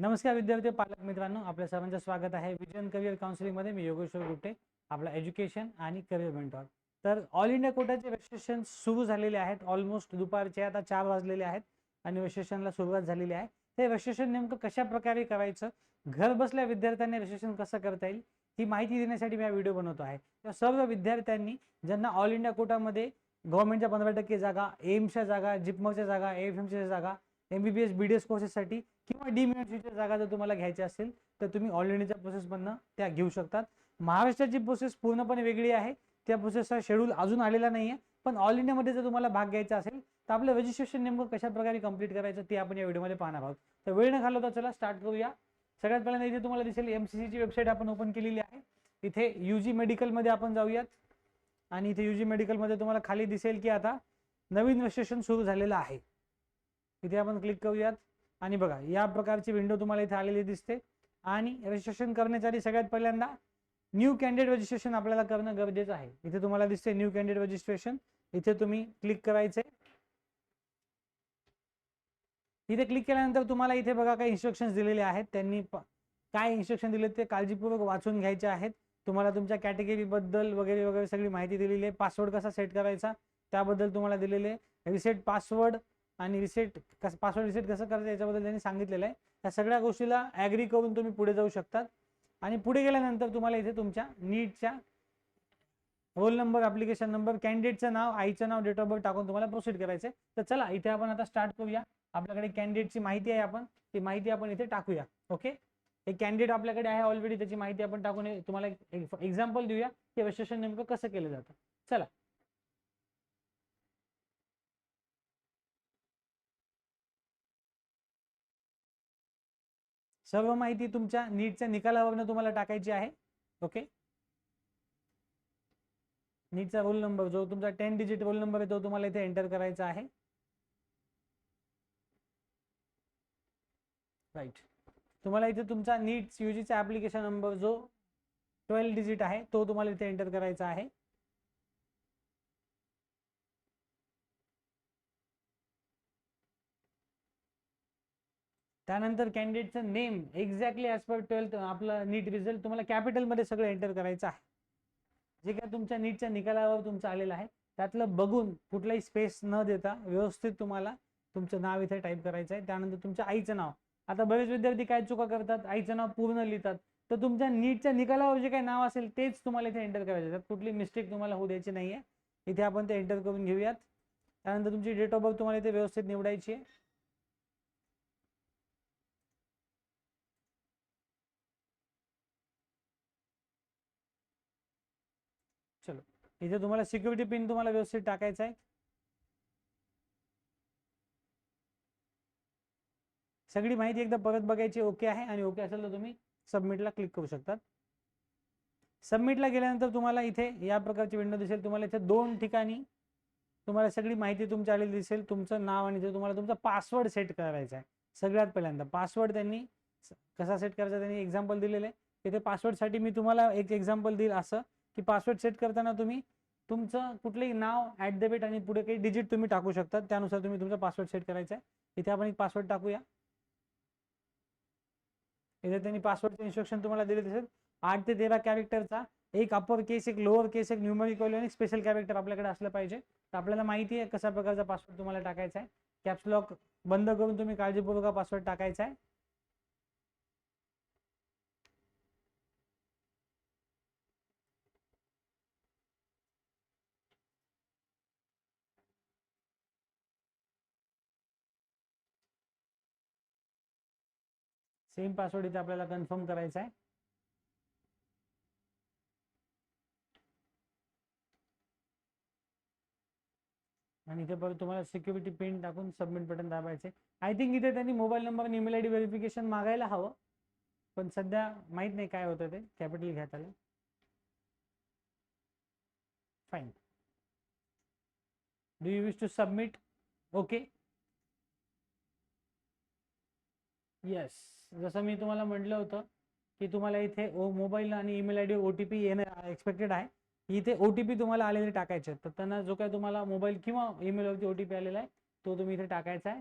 नमस्कार विद्यार्थी पालक मित्रांनो आपल्या सर्वांचं स्वागत आहे. विजन करिअर काउन्सिलिंगमध्ये मी योगेश्वर गुट्टे आपला एज्युकेशन आणि करिअर मेंटॉर तर ऑल इंडिया कोटाचे रजिस्ट्रेशन सुरू झालेले आहेत. ऑलमोस्ट दुपारचे आता चार वाजलेले आहेत आणि रजिस्ट्रेशनला सुरुवात झालेली आहे. ते रजिस्ट्रेशन नेमकं कशा प्रकारे करायचं? घर बसल्या विद्यार्थ्यांनी रजिस्ट्रेशन कसं करता येईल? ही माहिती देण्यासाठी मी हा व्हिडिओ बनवतो आहे. तर सर्व विद्यार्थ्यांनी ज्यांना ऑल इंडिया कोटामध्ये गव्हर्नमेंटच्या पंधरा टक्के जागा एम्सच्या जागा जिपमच्या जागा एफ एमच्या जागा M B B S B D S कोर्सेससाठी किंवा डी जागा जर तुम्हाला घ्यायच्या असेल तर तुम्ही ऑल इंडियाच्या प्रोसेसमधनं त्या घेऊ शकतात. महाराष्ट्राची प्रोसेस पूर्णपणे वेगळी आहे. त्या प्रोसेसचा शेड्यूल अजून आलेला नाही आहे पण ऑल इंडियामध्ये जर तुम्हाला भाग घ्यायचा असेल तर आपलं रजिस्ट्रेशन नेमकं कशा प्रकारे कंप्लीट करायचं ते आपण या व्हिडिओमध्ये पाहणार आहोत. तर वेळ न घालवता चला स्टार्ट करूया. सगळ्यात पहिल्यांदा इथे तुम्हाला दिसेल एम सी वेबसाईट आपण ओपन केलेली आहे. इथे यू जी मेडिकलमध्ये आपण जाऊयात. आणि इथे यू जी मेडिकलमध्ये तुम्हाला खाली दिसेल की आता नवीन रजिस्ट्रेशन सुरू झालेलं आहे. इथे आपण क्लिक करूयात. आणि बघा या प्रकारची विंडो तुम्हाला इथे आलेली दिसते. आणि रजिस्ट्रेशन करण्यासाठी सगळ्यात पहिल्यांदा न्यू कॅन्डिडेट रजिस्ट्रेशन आपल्याला करणं गरजेचं आहे. इथे तुम्हाला दिसते न्यू कॅन्डिडेट रजिस्ट्रेशन इथे तुम्ही क्लिक करायचे. इथे क्लिक केल्यानंतर तुम्हाला इथे बघा काही इन्स्ट्रक्शन्स दिलेले आहेत. त्यांनी काय इन्स्ट्रक्शन दिले ते काळजीपूर्वक वाचून घ्यायचे आहेत. तुम्हाला तुमच्या कॅटेगरी बद्दल वगैरे वगैरे सगळी माहिती दिलेली आहे. पासवर्ड कसा सेट करायचा? त्याबद्दल तुम्हाला दिलेले. रिसेट पासवर्ड आणि रिसेट कसं पासवर्ड रिसेट कसं करायचं याच्याबद्दल त्यांनी सांगितलेलं आहे. या सगळ्या गोष्टीला ॲग्री करून तुम्ही पुढे जाऊ शकतात. आणि पुढे गेल्यानंतर तुम्हाला इथे तुमच्या नीटच्या रोल नंबर ॲप्लिकेशन नंबर कॅन्डिडेटचं नाव आईचं नाव डेट ऑफ बर्थ टाकून तुम्हाला प्रोसीड करायचं तर चला इथे आपण आता स्टार्ट करूया. आपल्याकडे कॅन्डिडेटची माहिती आहे आपण ती माहिती आपण इथे टाकूया. ओके हे कॅन्डिडेट आपल्याकडे आहे ऑलरेडी त्याची माहिती आपण टाकून तुम्हाला एक एक्झाम्पल देऊया की रजिस्ट्रेशन नेमकं कसं केलं जातं. चला सर्व माहिती तुमच्या नीटच्या निकालावरनं तुम्हाला टाकायची आहे. ओके नीटचा रोल नंबर जो तुमचा टेन डिजिट रोल नंबर आहे तो तुम्हाला इथे एंटर करायचा आहे. राईट तुम्हाला इथे तुमचा नीट यूजीचा ॲप्लिकेशन नंबर जो ट्वेल्व डिजिट आहे तो तुम्हाला इथे एंटर करायचा आहे. त्यानंतर कॅन्डिडेटचं name exactly as per twelfth आपला नीट रिझल्ट तुम्हाला कॅपिटलमध्ये सगळं एंटर करायचं आहे. जे काय तुमच्या नीटच्या निकालावर तुमचं आलेलं आहे त्यातलं बघून कुठलाही स्पेस न देता व्यवस्थित तुम्हाला तुमचं नाव इथे टाईप करायचं आहे. त्यानंतर तुमच्या आईचं नाव. आता बरेच विद्यार्थी काय चुका करतात? आईचं नाव पूर्ण लिहितात. तर तुमच्या नीटच्या निकालावर जे काही नाव असेल तेच तुम्हाला इथे एंटर करायचं त्यात कुठली मिस्टेक तुम्हाला होऊ द्यायची नाही आहे इथे आपण ते एंटर करून घेऊयात. त्यानंतर तुमची डेट ऑफ बर्थ तुम्हाला इथे व्यवस्थित निवडायची आहे चलो इथे तुम्हाला सिक्युरिटी पिन तुम्हाला व्यवस्थित टाकायचा आहे. सगळी माहिती एकदा परत बघायची ओके आहे आणि ओके असेल तर तुम्ही सबमिटला क्लिक करू शकतात. सबमिटला गेल्यानंतर तुम्हाला इथे या प्रकारची विंडो दिसेल. तुम्हाला इथे दोन ठिकाणी तुम्हाला सगळी माहिती तुमच्या आलेली दिसेल. तुमचं नाव आणि इथे तुम्हाला तुमचा पासवर्ड सेट करायचा आहे. सगळ्यात पहिल्यांदा पासवर्ड त्यांनी कसा सेट करायचा त्यांनी एक्झाम्पल दिलेलं आहे. इथे पासवर्डसाठी मी तुम्हाला एक एक्झाम्पल देईल असं. की पासवर्ड सेट करताना तुम्ही तुमचं कुठलंही नाव ॲट द रेट आणि पुढे काही डिजिट तुम्ही टाकू शकता. त्यानुसार तुम्ही तुमचा पासवर्ड सेट करायचा आहे. इथे आपण एक पासवर्ड टाकूया. इथे त्यांनी पासवर्डचे इन्स्ट्रक्शन तुम्हाला दिले दिसेल. आठ ते तेरा कॅरेक्टरचा एक अपर केस एक लोअर केस एक न्यूमरिक आणि स्पेशल कॅरेक्टर आपल्याकडे असलं पाहिजे. तर आपल्याला माहिती आहे कशा प्रकारचा पासवर्ड तुम्हाला टाकायचा आहे. कॅप्सलॉक बंद करून तुम्ही काळजीपूर्वक पासवर्ड टाकायचा आहे. सेम पासवर्ड इथे आपल्याला कन्फर्म करायचा आहे. आणि इथे परत तुम्हाला सिक्युरिटी पिन टाकून सबमिट बटन दाबायचे आय थिंक इथे त्यांनी मोबाईल नंबर आणि ईमेल आय डी व्हेरिफिकेशन मागायला हवं. पण सध्या माहीत नाही काय होतं ते. कॅपिटल घ्यात आलं fine do you wish to submit okay yes जसं मी तुम्हाला म्हटलं होतं की तुम्हाला इथे ओ मोबाईल आणि email I D O T P येणं एक्सपेक्टेड आहे. इथे ओ टी पी तुम्हाला आलेले टाकायचे तर त्यांना जो काय तुम्हाला मोबाईल किंवा ईमेलवरती ओ टी पी आलेला आहे तो तुम्ही इथे टाकायचा आहे.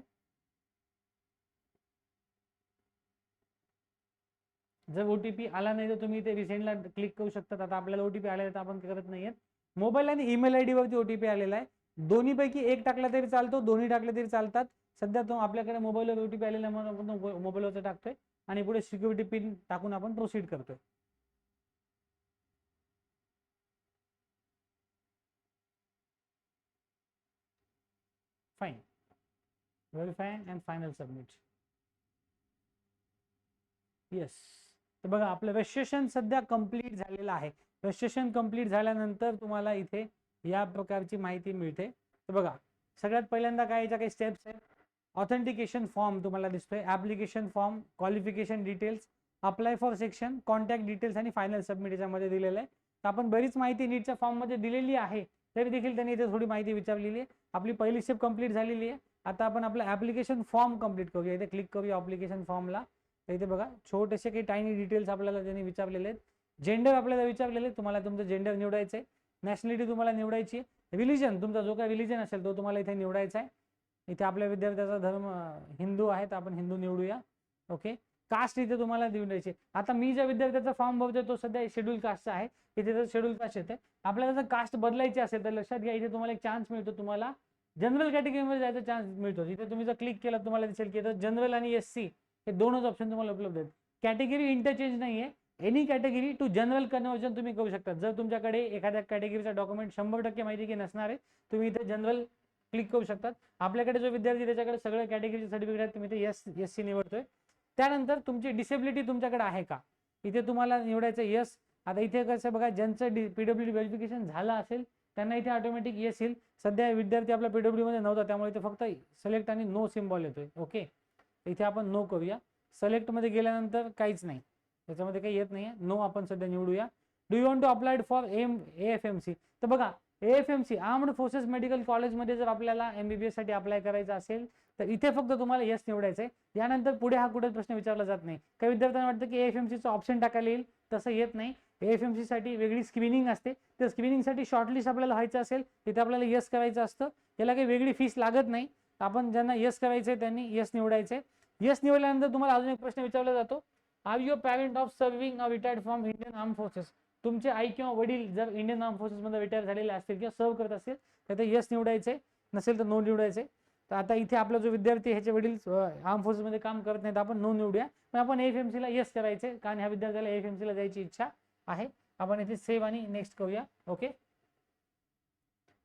जर ओटीपी आला नाही तर तुम्ही इथे रिसेंटला क्लिक करू शकता आता आपल्याला ओटीपी आलेला तर आपण करत नाहीयेत. मोबाईल आणि ईमेल आय वरती ओटीपी आलेला आहे. दोन्हीपैकी एक टाकला तरी चालतो दोन्ही टाकले तरी चालतात. सध्या तो आपल्याकडे मोबाईलवर ओटीपी आलेला म्हणून आपण मोबाईलवरचा टाकतोय आणि पुढे सिक्युरिटी पिन टाकून आपण प्रोसीड करतोय. Fine verify and final submit yes तर बघा आपलं रजिस्ट्रेशन सध्या कंप्लीट झालेलं आहे. रजिस्ट्रेशन कंप्लीट झाल्यानंतर तुम्हाला इथे या प्रकारची माहिती मिळते. तर बघा सगळ्यात पहिल्यांदा काय याच्या काही स्टेप्स आहेत? ऑथेंटिकेशन फॉर्म तुम्हाला दिसतोय. Application form qualification details apply for section contact details आणि फायनल सबमिट याच्यामध्ये दिलेलं आहे. तर आपण बरीच माहिती नीटच्या फॉर्ममध्ये दिलेली आहे. तरी देखील त्यांनी इथे थोडी माहिती विचारलेली आहे. आपली पहिली स्टेप कंप्लीट झालेली आहे. आता आपण आपलं ऍप्लिकेशन फॉर्म कंप्लीट करूया. इथे क्लिक करूया ऍप्लिकेशन फॉर्मला इथे बघा छोटेसे काही टायनी डिटेल्स आपल्याला त्यांनी विचारलेले आहेत. जेंडर आपल्याला विचारलेले आहेत. तुम्हाला तुमचं जेंडर निवडायचं आहे नॅशनॅलिटी तुम्हाला निवडायची आहे. रिलिजन तुमचा जो काही रिलिजन असेल तो तुम्हाला इथे निवडायचा आहे. इथे आपल्या विद्यार्थ्याचा धर्म हिंदू आहे तर आपण हिंदू निवडूया. ओके कास्ट इथे तुम्हाला निवडायची आता मी ज्या विद्यार्थ्याचा फॉर्म भरतोय तो सध्या शेड्यूल कास्टचा आहे. इथे तर शेड्यूल कास्ट येते आपल्याला जर कास्ट बदलायची असेल तर लक्षात घ्या इथे तुम्हाला एक चान्स मिळतो. तुम्हाला जनरल कॅटेगरीमध्ये जायचा चान्स मिळतो. इथे तुम्ही जर क्लिक केला तुम्हाला दिसेल की जनरल आणि एस सी हे दोनच ऑप्शन तुम्हाला उपलब्ध आहेत. कॅटेगरी इंटरचेंज नाही आहे any category to general conversion तुम्ही करू शकता. जर तुमच्याकडे एखाद्या कॅटेगरीचा डॉक्युमेंट शंभर टक्के माहिती की नसणार आहे तुम्ही इथे जनरल क्लिक करू शकतात. आपल्याकडे जो विद्यार्थी त्याच्याकडे सगळ्या कॅटेगरीचे सर्टिफिकेट आहेत तुम्ही ते एस एस सी निवडतोय. त्यानंतर तुमची डिसेबिलिटी तुमच्याकडे आहे का? इथे तुम्हाला निवडायचं यस आता इथे कसं बघा ज्यांचं डी पीडब्ल्यू व्हेरिफिकेशन झालं असेल त्यांना इथे ऑटोमॅटिक येस येईल. सध्या विद्यार्थी आपला पीडब्ल्यू मध्ये नव्हता त्यामुळे इथे फक्त सिलेक्ट आणि नो सिम्बॉल येतोय. ओके इथे आपण नो करूया. सिलेक्टमध्ये गेल्यानंतर काहीच नाही. त्याच्यामध्ये काही येत नाहीये. नो आपण सध्या निवडूया. Do you want to apply for M A F M C तर बघा A F M C armed forces medical कॉलेजमध्ये जर आपल्याला एमबीबीएससाठी अप्लाय करायचं असेल तर इथे फक्त तुम्हाला यस निवडायचं आहे यानंतर पुढे हा कुठे प्रश्न विचारला जात नाही. काही विद्यार्थ्यांना वाटतं की एफ एम सीचं ऑप्शन टाकायला येईल तसं येत नाही. एफ एमसाठी वेगळी स्क्रीनिंग असते. त्या स्क्रीनिंगसाठी शॉर्टलिस्ट आपल्याला व्हायचं असेल तिथे आपल्याला यस करायचं असतं. याला काही वेगळी फीस लागत नाही. आपण ज्यांना यस करायचं आहे त्यांनी यस निवडायचे यस निवडल्यानंतर तुम्हाला अजून एक प्रश्न विचारला जातो. Are your parent of serving a retired from Indian arm forces तुमचे आई किंवा वडील जर इंडियन आर्म फोर्सेसमध्ये रिटायर झालेले असतील किंवा सर्व करत असतील तर ते यस निवडायचे नसेल तर नो निवडायचे. तर आता इथे आपला जो विद्यार्थी ह्याचे वडील आर्म फोर्सेसमध्ये काम करत नाहीत आपण नो निवडूया. पण आपण एफ एम सीला यस करायचे कारण ह्या विद्यार्थ्याला एफ एम सीला जायची इच्छा आहे. आपण इथे सेव्ह आणि नेक्स्ट करूया ओके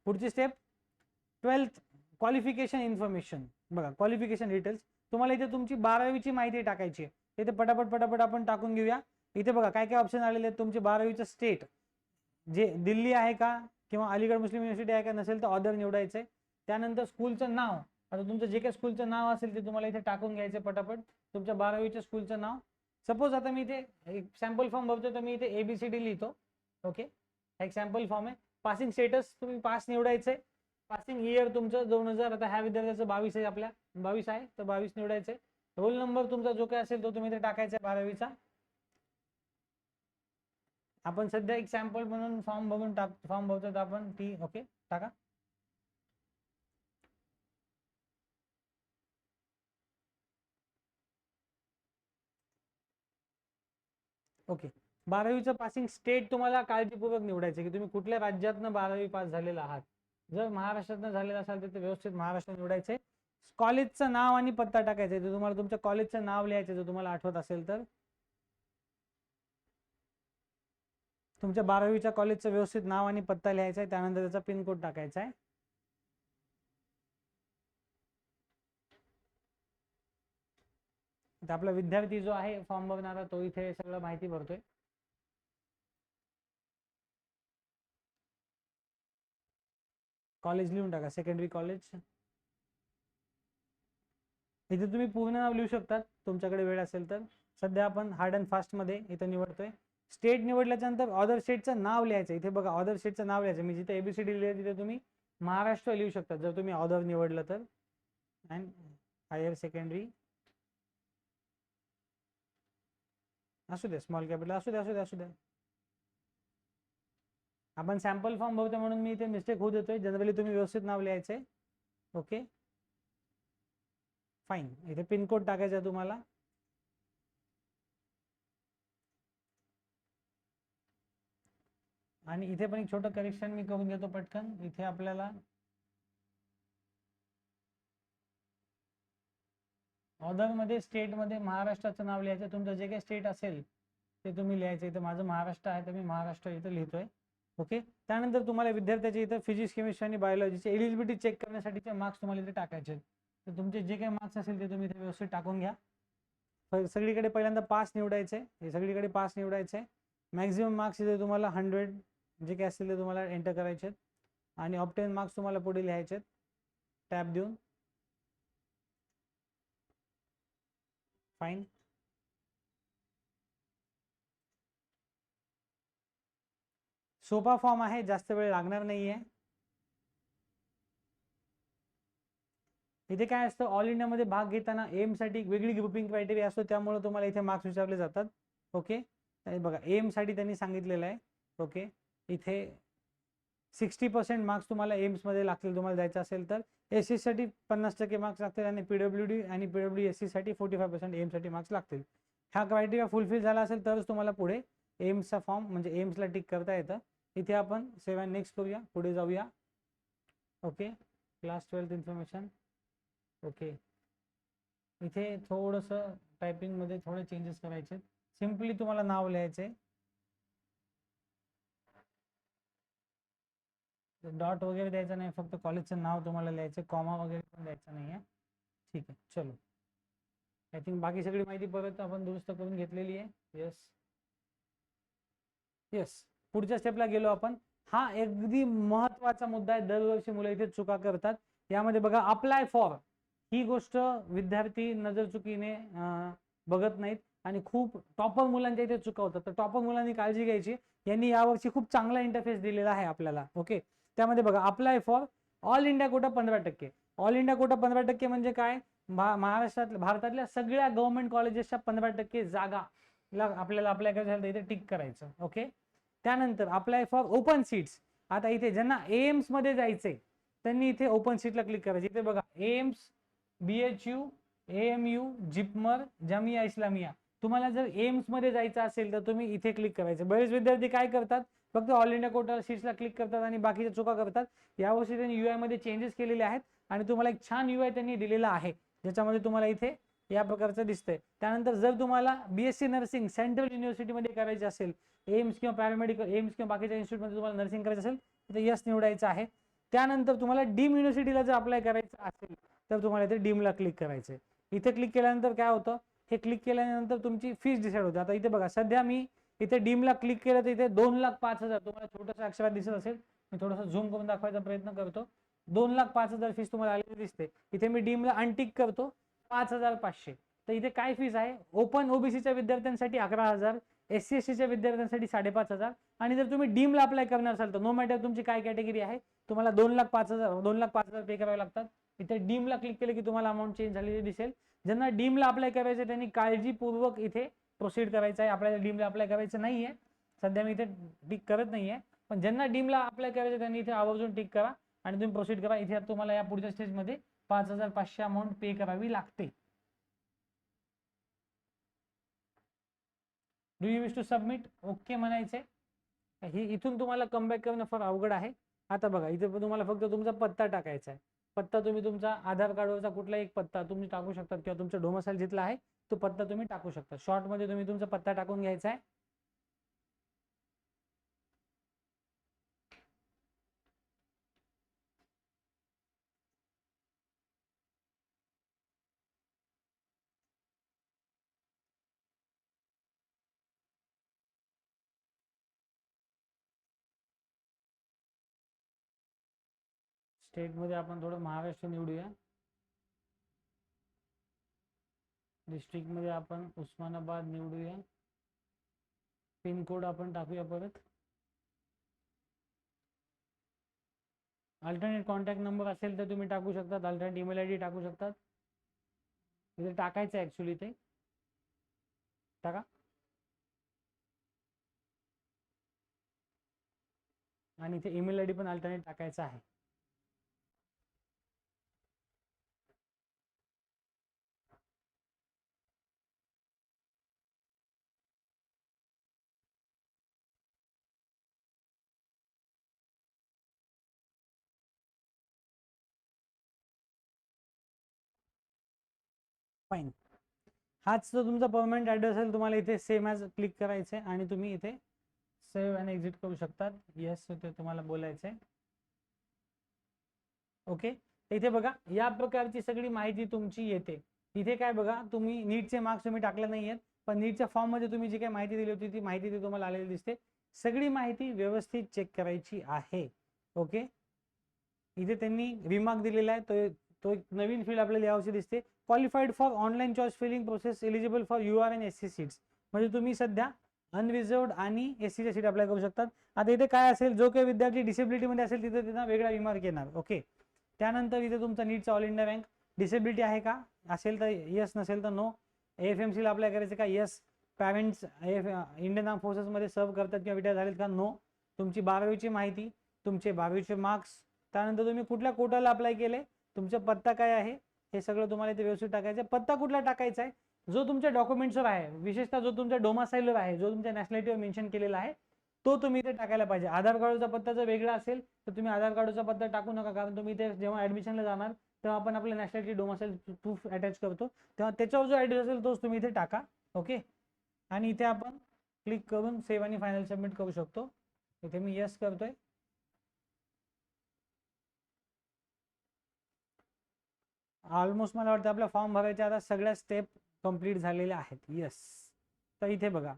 पुढची स्टेप ट्वेल्थ क्वालिफिकेशन इन्फॉर्मेशन बघा क्वालिफिकेशन डिटेल्स तुम्हाला इथे तुमची बारावीची माहिती टाकायची आहे. इथे पटापट पटापट आपण टाकून घेऊया. इथे बघा काय काय ऑप्शन आलेले आहेत तुमचे बारावीचं स्टेट जे दिल्ली आहे का किंवा अलीगड मुस्लिम युनिव्हर्सिटी आहे का नसेल तर ऑदर निवडायचं. आहे त्यानंतर स्कूलचं नाव. आता तुमचं जे काही स्कूलचं नाव असेल ते तुम्हाला इथे टाकून घ्यायचं पटापट. तुमच्या बारावीच्या स्कूलचं नाव. सपोज आता मी इथे एक सॅम्पल फॉर्म बघतो तर मी इथे एबीसीडी लिहितो. ओके एक सॅम्पल फॉर्म आहे. पासिंग स्टेटस तुम्ही पास निवडायचंय पासिंग इयर तुमचं दोन हजार आता ह्या विद्यार्थ्याचं बावीस आहे आपल्या. बावीस आहे तर बावीस निवडायचंय रोल नंबर तुमचा जो काय असेल तो तुम्ही इथे टाकायचा आहे बारावीचा. आपण सध्या एक सॅम्पल म्हणून फॉर्म बघून टाक फॉर्म बघतो तर आपण ती ओके टाका. ओके बारावीचं पासिंग स्टेट तुम्हाला काळजीपूर्वक निवडायचं की तुम्ही कुठल्या राज्यातनं बारावी पास झालेला आहात? जर महाराष्ट्रातनं झालेला असाल तर ते व्यवस्थित महाराष्ट्र निवडायचे कॉलेजचं नाव आणि पत्ता टाकायचा तुम्हाला तुमच्या कॉलेजचं नाव लिहायचं जर तुम्हाला आठवत असेल तर. तुमच्या बारावीच्या कॉलेजचं व्यवस्थित नाव आणि पत्ता लिहायचा आहे त्यानंतर त्याचा पिनकोड टाकायचा आहे. आपला विद्यार्थी जो आहे फॉर्म भरणारा तो इथे सगळं माहिती भरतोय. कॉलेज लिहून टाका सेकंडरी कॉलेज इथे तुम्ही पूर्ण नाव लिहू शकतात तुमच्याकडे वेळ असेल तर. सध्या आपण हार्ड अँड फास्टमध्ये इथं निवडतोय. स्टेट निवडल्याच्या नंतर अदर स्टेटचं नाव लिहायचं. इथे बघा ऑदर स्टेटचं नाव लिहायचं. मी जिथे एबीसीडी लिहिले तिथे तुम्ही महाराष्ट्र लिहू शकता. जर तुम्ही ऑदर निवडलं तर. अँड हायर सेकंडरी असू दे स्मॉल कॅपिटल असू दे असू दे असू द्या. आपण सॅम्पल फॉर्म भरतो म्हणून मी इथे मिस्टेक होऊ देतोय. जनरली तुम्ही व्यवस्थित नाव लिहायचंय ओके फाईन इथे पिनकोड टाकायचा आहे तुम्हाला. आणि इथे पण एक छोटं करेक्शन मी करून घेतो पटकन. इथे आपल्याला ऑर्डरमध्ये स्टेटमध्ये महाराष्ट्राचं नाव लिहायचं. तुमचं जे काही स्टेट असेल ते तुम्ही लिहायचं. इथं माझं महाराष्ट्र आहे तर मी महाराष्ट्र इथं लिहितोय. ओके त्यानंतर तुम्हाला विद्यार्थ्याचे इथं फिजिक्स केमिस्ट्री आणि बायोलॉजीचे एलिजिबिलिटी चेक करण्यासाठीचे मार्क्स तुम्हाला इथे टाकायचे. तर तुमचे जे काही मार्क्स असेल ते तुम्ही इथे व्यवस्थित टाकून घ्या. सगळीकडे पहिल्यांदा पास निवडायचे. हे सगळीकडे पास निवडायचे. मॅक्झिमम मार्क्स इथे तुम्हाला हंड्रेड जे काही असतील ते तुम्हाला एंटर करायचे आहेत. आणि ऑप्टेन मार्क्स तुम्हाला पुढे लिहायचे आहेत. टॅप देऊन. फाईन सोपा फॉर्म आहे जास्त वेळ लागणार नाहीये. इथे काय असतं ऑल इंडियामध्ये भाग घेताना एमसाठी एक वेगळी ग्रुपिंग क्रायटेरिया असतो त्यामुळे तुम्हाला इथे मार्क्स विचारले जातात. ओके बघा एमसाठी त्यांनी सांगितलेलं आहे. ओके इथे सिक्स्टी पर्सेंट मार्क्स तुम्हाला एम्समध्ये लागतील तुम्हाला जायचं असेल तर. एस सीसाठी पन्नास टक्के मार्क्स लागतील आणि पीडब्ल्यू डी आणि पीडब्ल्यू एस सीसाठी फोर्टी फाय पर्सेंट एमसाठी मार्क्स लागतील. हा क्रायटेरिया फुलफिल झाला असेल तरच तुम्हाला पुढे एम्सचा फॉर्म म्हणजे एम्सला टिक करता येतं. इथे आपण सेवन नेक्स्ट करूया पुढे जाऊया. Okay class twelfth information okay. इथे थोडंसं टायपिंगमध्ये थोडे चेंजेस करायचे सिम्पली तुम्हाला नाव लिहायचे डॉट वगैरे द्यायचा नाही फक्त कॉलेजचं नाव तुम्हाला लिहायचं कॉमा वगैरे पण द्यायचं नाही आहे ठीक आहे चलो. आय थिंक बाकी सगळी माहिती परत आपण दुरुस्त करून घेतलेली आहे. येस येस पुढच्या स्टेपला गेलो आपण. हा अगदी महत्त्वाचा मुद्दा आहे. दरवर्षी मुलं इथे चुका करतात. यामध्ये बघा अप्लाय फॉर ही गोष्ट विद्यार्थी नजर चुकीने बघत नाहीत. आणि खूप टॉपर मुलांच्या इथे चुका होतात. तर टॉपर मुलांनी काळजी घ्यायची. यांनी यावर्षी खूप चांगला इंटरफेस दिलेला आहे आपल्याला. ओके त्यामध्ये बघा apply for all India quota पंधरा टक्के? ऑल इंडिया कोटा पंधरा टक्के म्हणजे काय? महाराष्ट्रातल्या भारतातल्या सगळ्या गव्हर्नमेंट कॉलेजेसच्या पंधरा टक्के जागा आपल्याला अप्लाय करायचं झालं तर इथे टिक करायचं ओके त्यानंतर अप्लाय फॉर ओपन सीट्स आता इथे ज्यांना एम्समध्ये जायचंय त्यांनी इथे ओपन सीटला क्लिक करायचं. इथे बघा AIIMS B H U M U JIPMER Jamia Islamia तुम्हाला जर एम्समध्ये जायचं असेल तर तुम्ही इथे क्लिक करायचं. बरेच विद्यार्थी काय करतात? फक्त ऑल इंडिया कोटा सीट्सला क्लिक करतात आणि बाकीच्या चुका करतात. यावर्षी त्यांनी यू मध्ये चेंजेस केलेले आहेत आणि तुम्हाला एक छान यू आय त्यांनी दिलेला आहे. ज्याच्यामध्ये तुम्हाला इथे या प्रकारचं दिसतंय. त्यानंतर जर तुम्हाला बीएससी नर्सिंग सेंट्रल युनिव्हर्सिटीमध्ये करायची असेल एम्स किंवा पॅरामेडिकल एम्स किंवा बाकीच्या इन्स्टिट्यूटमध्ये तुम्हाला नर्सिंग करायचं असेल तर यस निवडायचं आहे. त्यानंतर तुम्हाला डीम युनिव्हर्सिटीला जर अप्लाय करायचं असेल तर तुम्हाला इथे डीमला क्लिक करायचं आहे इथे क्लिक केल्यानंतर काय होतं? हे क्लिक केल्यानंतर तुमची फीस डिसाईड होते. आता इथे बघा सध्या मी इथे डीमला क्लिक केलं तर इथे दोन लाख पाच हजार तुम्हाला छोटंसं अक्षरात दिसत असेल. मी थोडंसं झूम करून दाखवायचा प्रयत्न करतो. दोन लाख पाच हजार फीस तुम्हाला आलेली दिसते. इथे मी डीमला अनटिक करतो. पाच हजार पाचशे. तर इथे काय फीस आहे? ओपन ओबीसीच्या विद्यार्थ्यांसाठी अकरा हजार एस सी एस सीच्या विद्यार्थ्यांसाठी साडेपाच हजार. आणि जर तुम्ही डीमला अप्लाय करणार असाल तर नो मॅटर तुमची काय कॅटेगरी आहे तुम्हाला दोन लाख पाच हजार दोन लाख पाच हजार पे करावे लागतात. इथे डीमला क्लिक केलं की तुम्हाला अमाऊंट चेंज झालेली दिसेल. ज्यांना डीमला अप्लाय करायचं त्यांनी काळजीपूर्वक इथे प्रोसीड करायचं आहे आपल्याला डीमला अप्लाय करायचं नाहीये. सध्या मी इथे टिक करत नाहीये. पण ज्यांना डीमला अप्लाय करायचं त्यांनी इथे आवर्जून टिक करा आणि तुम्ही प्रोसीड करा. इथे तुम्हाला या पुढच्या स्टेजमध्ये पाच हजार पाचशे अमाऊंट पे करावी लागते. Do you wish to submit okay म्हणायचे. ही इथून तुम्हाला कमबॅक करणं फार अवघड आहे. आता बघा इथे तुम्हाला फक्त तुमचा पत्ता टाकायचा आहे. पत्ता तुम्ही तुमचा आधार कार्डवरचा कुठला एक पत्ता तुम्ही टाकू शकता किंवा तुमचा डोमसाईल जिथला आहे तो पत्ता तुम्ही टाकू शकता. शॉर्टमध्ये तुम्ही तुमचा पत्ता टाकून घ्यायचा आहे. स्टेटमध्ये आपण थोडं महाराष्ट्र निवडूया. डिस्ट्रिक्टमध्ये आपण उस्मानाबाद निवडूया. पिनकोड आपण टाकूया परत. अल्टरनेट कॉन्टॅक्ट नंबर असेल तर तुम्ही टाकू शकतात. अल्टरनेट ईमेल आय डी टाकू शकतात. इथे टाकायचं आहे ॲक्च्युली ते. टाका. आणि इथे ईमेल आय डी पण अल्टरनेट टाकायचा आहे. फाईन हाच जो तुमचा परमनंट ॲड्रेस असेल तुम्हाला इथे सेम ॲज क्लिक करायचं आहे आणि तुम्ही इथे सेव्ह आणि एक्झिट करू शकतात. येस ते तुम्हाला बोलायचं आहे ओके इथे बघा या प्रकारची सगळी माहिती तुमची येते. इथे काय बघा तुम्ही नीटचे मार्क्स तुम्ही टाकले नाही आहेत पण नीटच्या फॉर्ममध्ये तुम्ही जी काही माहिती दिली होती ती माहिती ती तुम्हाला आलेली दिसते. सगळी माहिती व्यवस्थित चेक करायची आहे. ओके इथे त्यांनी रिमार्क दिलेला आहे. तो तो एक नवीन फील्ड आपल्याला यावशी दिसते. Qualified for online choice filling process eligible for U R N S C seats म्हणजे तुम्ही सध्या अनरिझर्वड आणि एस सीच्या सीट अप्लाय करू शकतात. आता इथे काय असेल? जो काही विद्यार्थी डिसेबिलिटीमध्ये असेल तिथे त्यांना वेगळा रिमार्क येणार. ओके त्यानंतर इथे तुमचा नीटचा ऑल इंडिया बँक डिसेबिलिटी आहे का? असेल तर येस नसेल तर नो एफ एम सीला अप्लाय करायचं का? Yes parents of Indian arm फोर्सेसमध्ये सर्व करतात किंवा रिटायर झालेत का? नो तुमची बारावीची माहिती तुमचे बारावीचे मार्क्स त्यानंतर तुम्ही कुठल्या कोटाला अप्लाय केले? तुमचा पत्ता काय आहे? हे सगळं तुम्हाला इथे व्यवस्थित टाकायचं आहे. पत्ता कुठला टाकायचा आहे? जो तुमच्या डॉक्युमेंट्सवर आहे. विशेषतः जो तुमच्या डोमासाईलवर आहे जो तुमच्या नॅशनॅलिटीवर मेन्शन केलेला आहे तो तुम्ही इथे टाकायला पाहिजे. आधार कार्डचा पत्ता जर वेगळा असेल तर तुम्ही आधार कार्डचा पत्ता टाकू नका. कारण तुम्ही इथे जेव्हा ऍडमिशनला जाणार तेव्हा आपण आपल्या नॅशनॅलिटी डोमासाईल प्रूफ अटॅच करतो. तेव्हा त्याच्यावर जो ॲड्रेस असेल तोच तुम्ही इथे टाका. ओके आणि इथे आपण क्लिक करून सेव्ह आणि फायनल सबमिट करू शकतो. इथे मी यस करतोय. ऑलमोस्ट मला वाटतं आपला फॉर्म भरायच्या आता सगळ्या स्टेप कंप्लीट झालेल्या आहेत. यस तर इथे बघा.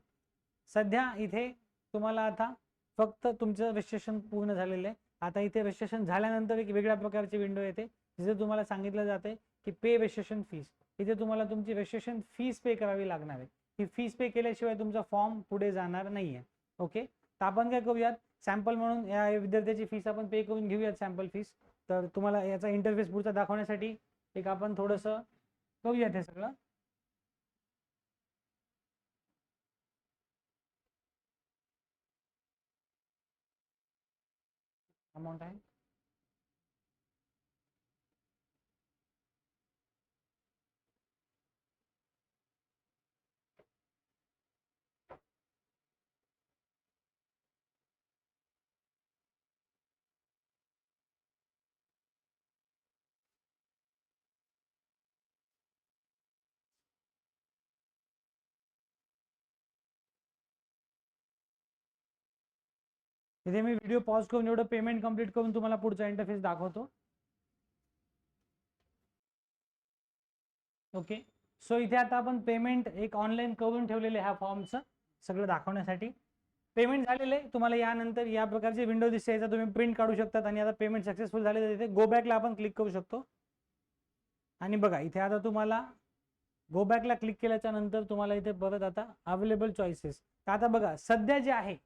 सध्या इथे तुम्हाला आता फक्त तुमचं रजिस्ट्रेशन पूर्ण झालेलं आहे. आता इथे रजिस्ट्रेशन झाल्यानंतर एक वेगळ्या प्रकारची विंडो येते. जिथे तुम्हाला सांगितलं जाते की पे रजिस्ट्रेशन फीस इथे तुम्हाला तुमची रजिस्ट्रेशन फीस पे करावी लागणार आहे. ही फीस पे केल्याशिवाय तुमचा फॉर्म पुढे जाणार नाही आहे ओके तर आपण काय करूयात? सॅम्पल म्हणून या विद्यार्थ्याची फीस आपण पे करून घेऊयात सॅम्पल फीस तर तुम्हाला याचा इंटरफेस पुढचा दाखवण्यासाठी एक आपण थोडस करूया ते सगळं. अमाऊंट आहे. इथे मी व्हिडिओ पॉज करून एवढं पेमेंट कंप्लीट करून तुम्हाला पुढचा इंटरफेस दाखवतो. ओके सो इथे आता आपण पेमेंट एक ऑनलाईन करून ठेवलेले ह्या फॉर्मचं सगळं दाखवण्यासाठी. पेमेंट झालेलं आहे. तुम्हाला यानंतर या प्रकारचे विंडो दिसते याचा तुम्ही प्रिंट काढू शकतात आणि आता पेमेंट सक्सेसफुल झाले तर इथे गो बॅकला आपण क्लिक करू शकतो. आणि बघा इथे आता तुम्हाला गो बॅकला क्लिक केल्याच्यानंतर तुम्हाला इथे परत आता अवेलेबल चॉईसेस आता बघा सध्या जे आहे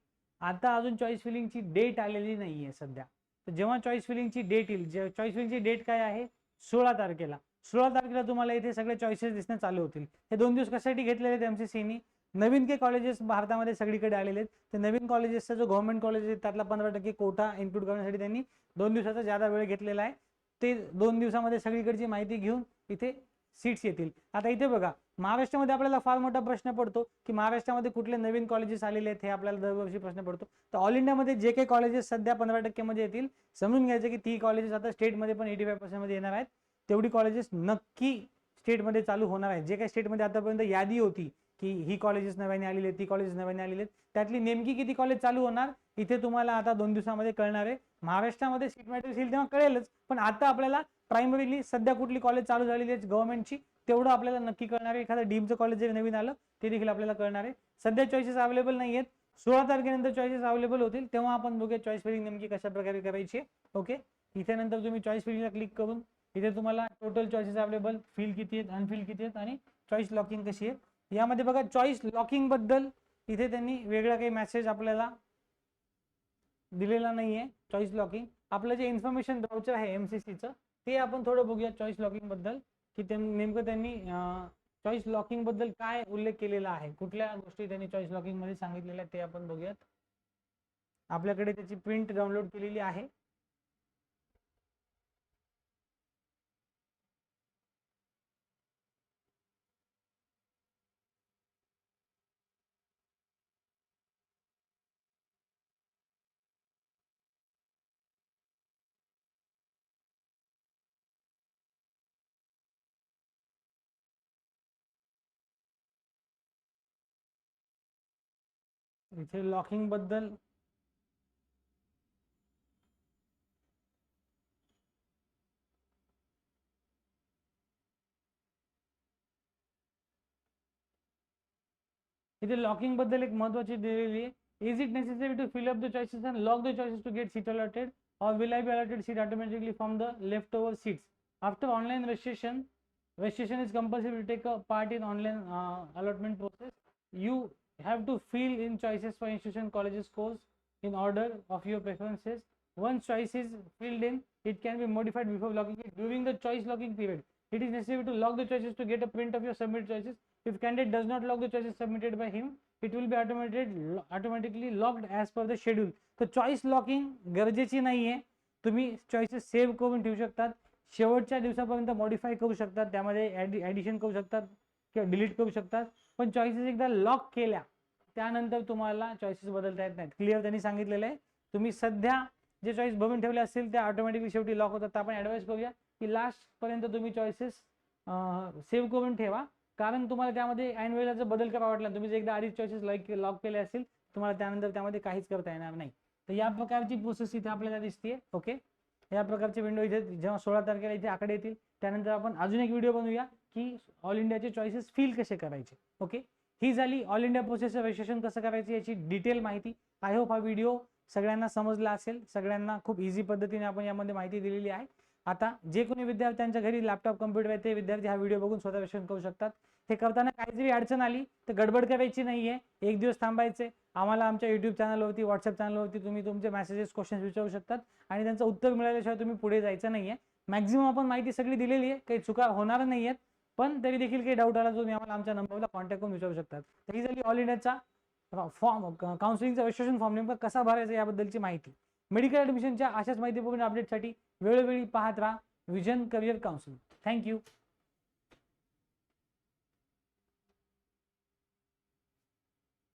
आता अजून चॉईस फिलिंगची डेट आलेली नाही आहे सध्या. तर जेव्हा चॉईस फिलिंगची डेट येईल चॉईस फिलिंगची डेट काय आहे? सोळा तारखेला. सोळा तारखेला तुम्हाला इथे सगळे चॉईसेस दिसणं चालू होतील. हे दोन दिवस कशासाठी घेतलेले आहेत एमसीसीनी नवीन के कॉलेजेस भारतामध्ये सगळीकडे आलेले आहेत. ते नवीन कॉलेजेसचा जो गव्हर्नमेंट कॉलेज आहे त्यातला पंधरा टक्के कोटा इन्क्लूड करण्यासाठी त्यांनी दोन दिवसाचा ज्यादा वेळ घेतलेला आहे ते दोन दिवसामध्ये सगळीकडची माहिती घेऊन इथे सीट्स येतील. आता इथे बघा महाराष्ट्रामध्ये आपल्याला फार मोठा प्रश्न पडतो की महाराष्ट्रामध्ये कुठले नवीन कॉलेजेस आलेले आहेत हे आपल्याला दरवर्षी प्रश्न पडतो. तर ऑल इंडियामध्ये जे काही कॉलेजेस सध्या पंधरा टक्केमध्ये येतील समजून घ्यायचं की ती कॉलेजेस आता स्टेटमध्ये पण एटी फाय पर्सेंटमध्ये येणार आहेत. तेवढी कॉलेजेस नक्की स्टेटमध्ये चालू होणार आहेत. जे काही स्टेटमध्ये आतापर्यंत यादी होती की ही कॉलेजेस नव्याने आलेली आहेत ती कॉलेजेस नव्याने आलेली आहेत त्यातली नेमकी किती कॉलेज चालू होणार इथे तुम्हाला आता दोन दिवसामध्ये कळणार आहे. महाराष्ट्रामध्ये सीट मॅटर्स येईल तेव्हा कळेलच पण आता आपल्याला प्रायमरीली सध्या कुठली कॉलेज चालू झालेली आहे गव्हर्नमेंटची तेवढं आपल्याला नक्की कळणार आहे. एखादं डीमचं कॉलेज जे नवीन आलं ते देखील आपल्याला कळणार आहे. सध्या चॉईसेस अवेलेबल नाही आहेत. सोळा तारखेनंतर चॉईसेस अवेलेबल होतील. तेव्हा आपण बघूया चॉईस फिलिंग नेमकी कशा प्रकारे करायची ओके इथे नंतर तुम्ही चॉईस फिलिंगला क्लिक करून इथे तुम्हाला टोटल चॉईसेस अवेलेबल फील किती आहेत अनफिल किती आहेत आणि चॉईस लॉकिंग कशी आहे यामध्ये बघा चॉईस लॉकिंगबद्दल इथे त्यांनी वेगळा काही मेसेज आपल्याला दिलेला नाही चॉईस लॉकिंग आपलं जे इन्फॉर्मेशन ब्राउचर आहे एमसीसीचं ते आपण थोडं बघूया चॉईस लॉकिंगबद्दल. की त्या नेमकं त्यांनी चॉईस लॉकिंगबद्दल काय उल्लेख केलेला आहे? कुठल्या गोष्टी त्यांनी चॉईस लॉकिंगमध्ये सांगितलेल्या ते आपण बघूयात. आपल्याकडे त्याची प्रिंट डाउनलोड केलेली आहे. इथे लॉकिंगबद्दल इथे लॉकिंगबद्दल एक महत्वाची दिलेली आहे is it necessary to fill up the choices and lock the choices to get seat allotted or will I be allotted seat automatically from the leftover seats? After online registration, registration is compulsory to take a part in online uh, allotment process. You You have to fill in choices for institution colleges course in order of your preferences. Once choice is filled in, it can be modified before logging it during the choice logging period. It is necessary to log the choices to get a print of your submitted choices. If candidate does not log the choices submitted by him, it will be automated automatically logged as per the schedule. तर choice locking गरजेची नाही आहे तुम्ही choices save करून ठेवू शकतात शेवटच्या दिवसापर्यंत मॉडिफाय करू शकतात त्यामध्ये ॲडिशन करू शकतात किंवा डिलीट करू शकतात पण चॉईसेस एकदा लॉक केल्या त्यानंतर तुम्हाला चॉईसेस बदलता येत नाहीत. क्लिअर त्यांनी सांगितलेलं आहे. तुम्ही सध्या जे चॉईस भरून ठेवले असतील त्या ऑटोमॅटिकली शेवटी लॉक होतात. तर आपण ॲडवाईस करूया की लास्टपर्यंत तुम्ही चॉईसेस सेव्ह करून ठेवा. कारण तुम्हाला त्यामध्ये ऐन वेळेला जर बदल करावा वाटला तुम्ही जर एकदा आधीच चॉईसेस लॉक लॉक केले असतील तुम्हाला त्यानंतर त्यामध्ये काहीच करता येणार नाही. तर या प्रकारची प्रोसेस इथे आपल्याला दिसते ओके या प्रकारचे विंडो इथे जेव्हा सोळा तारखेला इथे आकडे येतील त्यानंतर आपण अजून एक व्हिडिओ बनवूया. की ऑल इंडियाचे चॉईसेस फील कसे करायचे? ओके ही झाली ऑल इंडिया प्रोसेसचं रजिस्ट्रेशन कसं करायचं याची डिटेल माहिती. आय होप हा व्हिडिओ सगळ्यांना समजला असेल. सगळ्यांना खूप इझी पद्धतीने आपण यामध्ये माहिती दिलेली आहे. आता जे कोणी विद्यार्थ्यांच्या घरी लॅपटॉप कम्प्युटर आहे ते विद्यार्थी हा व्हिडिओ बघून स्वतः रजिस्ट्रेशन करू शकतात. हे करताना काही जरी अडचण आली तर गडबड करायची नाहीये. एक दिवस थांबायचे. आम्हाला आमच्या युट्यूब चॅनलवरती व्हॉट्सअप चॅनलवरती तुम्ही तुमचे मेसेजेस क्वेश्चन्स विचारू शकतात आणि त्यांचं उत्तर मिळाल्याशिवाय तुम्ही पुढे जायचं नाहीये. मॅक्झिमम आपण माहिती सगळी दिलेली आहे. काही चुका होणार नाही आहेत पण तरी देखील काही डाऊट आला तुम्ही आम्हाला आमच्या नंबरला कॉन्टॅक्ट करून विचारू शकतात. तर ही झाली ऑल इंडियाचा फॉर्म काउन्सिलिंगचा रजिस्ट्रेशन फॉर्म नेमका कसा भरायचा याबद्दलची माहिती. मेडिकल ॲडमिशनच्या अशाच माहितीपूर्ण अपडेटसाठी वेळोवेळी पाहत राहा. Vision career counselling thank you